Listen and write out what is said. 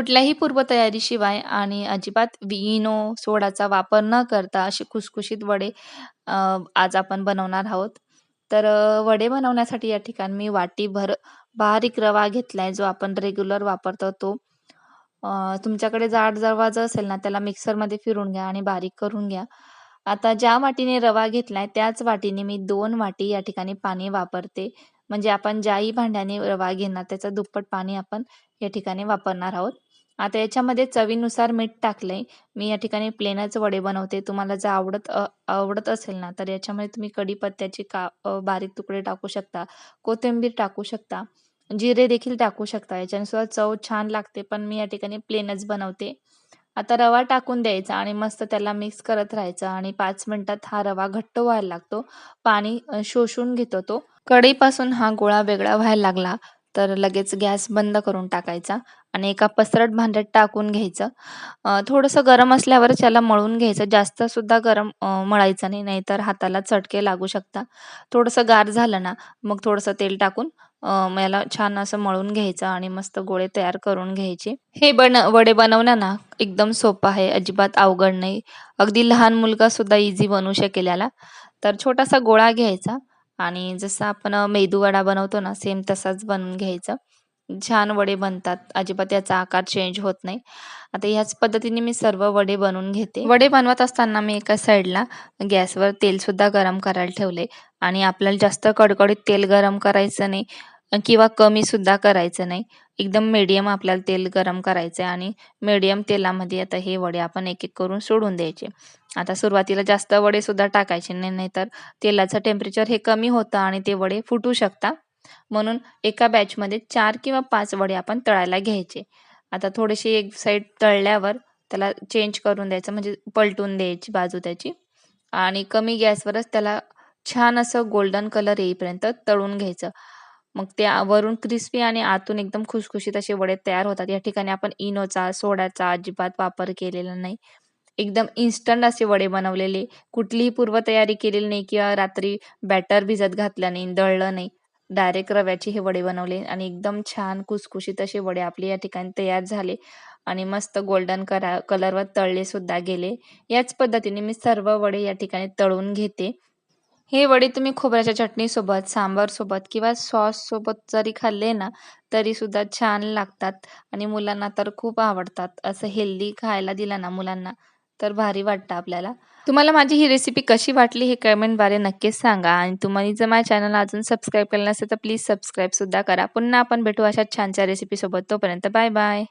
कुठल्याही पूर्वतयारीशिवाय आणि अजिबात विनो सोडाचा वापर न करता असे खुसखुशीत वडे अ, आज आपण बनवणार आहोत. तर अ, वडे बनवण्यासाठी या ठिकाणी मी वाटीभर बारीक रवा घेतलाय, जो आपण रेग्युलर वापरतो तो. अ, तुमच्याकडे जाड रवा जर असेल ना, त्याला मिक्सरमध्ये फिरून घ्या आणि बारीक करून घ्या. आता ज्या वाटीने रवा घेतलाय, त्याच वाटीने मी 2 वाटी या ठिकाणी पाणी वापरते. म्हणजे आपण ज्याही भांड्याने रवा घेणार, त्याचं दुप्पट पाणी आपण या ठिकाणी वापरणार आहोत. आता याच्यामध्ये चवीनुसार मीठ टाकलंय. मी या ठिकाणी प्लेनच वडे बनवते. तुम्हाला जर आवडत आवडत असेल ना, तर याच्यामध्ये तुम्ही कढीपत्त्याचे का बारीक तुकडे टाकू शकता, कोथिंबीर टाकू शकता, जिरे देखील टाकू शकता. याच्याने सुद्धा चव छान लागते, पण मी या ठिकाणी प्लेनच बनवते. आता रवा टाकून द्यायचा आणि मस्त त्याला मिक्स करत राहायचं आणि पाच मिनटात हा रवा घट्ट व्हायला लागतो. पाणी शोषून घेतो तो. कढईपासून हा गोळा वेगळा व्हायला लागला, तर लगेच गॅस बंद करून टाकायचा आणि एका पसरट भांड्यात टाकून घ्यायचं. थोडंसं गरम असल्यावरच याला मळून घ्यायचं. जास्त सुद्धा गरम मळायचं नाही, नाहीतर हाताला चटके लागू शकता थोडंसं गार झालं ना, मग थोडंसं तेल टाकून याला छान असं मळून घ्यायचं आणि मस्त गोळे तयार करून घ्यायचे. हे बन वडे बनवणं ना एकदम सोपं आहे, अजिबात अवघड नाही. अगदी लहान मुलगा सुद्धा इझी बनवू शकेल याला. तर छोटासा गोळा घ्यायचा आणि जसं आपण मेदूवडा बनवतो ना, सेम तसाच बनवून घ्यायचं छान वडे बनतात. अजिबात याचा आकार चेंज होत नाही. आता ह्याच पद्धतीने मी सर्व वडे बनवून घेते. वडे बनवत असताना मी एका साईडला गॅसवर तेलसुद्धा गरम करायला ठेवले आणि आपल्याला जास्त कडकडीत तेल गरम करायचं नाही किंवा कमीसुद्धा करायचं नाही. एकदम मीडियम आपल्याला तेल गरम करायचं आहे आणि मीडियम तेलामध्ये आता हे वडे आपण एक-एक करून सोडून द्यायचे. आता सुरुवातीला जास्त वडेसुद्धा टाकायचे नाही, नाहीतर तेलाचं टेम्परेचर हे कमी होतं आणि ते वडे फुटू शकतात. म्हणून एका बॅचमध्ये चार किंवा पाच वडे आपण तळायला घ्यायचे. आता थोडीशी एक साईड तळल्यावर त्याला चेंज करून द्यायचं, म्हणजे पलटून द्यायची बाजू त्याची आणि कमी गॅसवरच त्याला छान असं गोल्डन कलर येईपर्यंत तळून घ्यायचं. मग ते आ वरून क्रिस्पी आणि आतून एकदम खुसखुशीत असे वडे तयार होतात. या ठिकाणी आपण इनोचा, सोड्याचा अजिबात वापर केलेला नाही. एकदम इन्स्टंट असे वडे बनवलेले, कुठलीही पूर्वतयारी केलेली नाही किंवा रात्री बॅटर भिजत घातलं नाही, दळलं नाही. डायरेक्ट रव्याचे हे वडे बनवले आणि एकदम छान खुसखुशीत असे वडे आपले या ठिकाणी तयार झाले आणि मस्त गोल्डन करा कलरवर तळले सुद्धा गेले. याच पद्धतीने मी सर्व वडे या ठिकाणी तळून घेते. हे वडे तुम्ही खोबऱ्याच्या चटणीसोबत, सांबारसोबत किंवा सॉससोबत जरी खाल्ले ना, तरीसुद्धा छान लागतात आणि मुलांना तर खूप आवडतात. असं हेल्दी खायला दिलं ना मुलांना, तर भारी वाटतं आपल्याला. तुम्हाला माझी ही रेसिपी कशी वाटली हे कमेंटद्वारे नक्कीच सांगा आणि तुम्ही जर माझ्या चॅनलला अजून सबस्क्राईब केलं नसेल, तर प्लीज सबस्क्राईबसुद्धा करा. पुन्हा आपण भेटू अशाच छानशा रेसिपीसोबत. तोपर्यंत बाय बाय.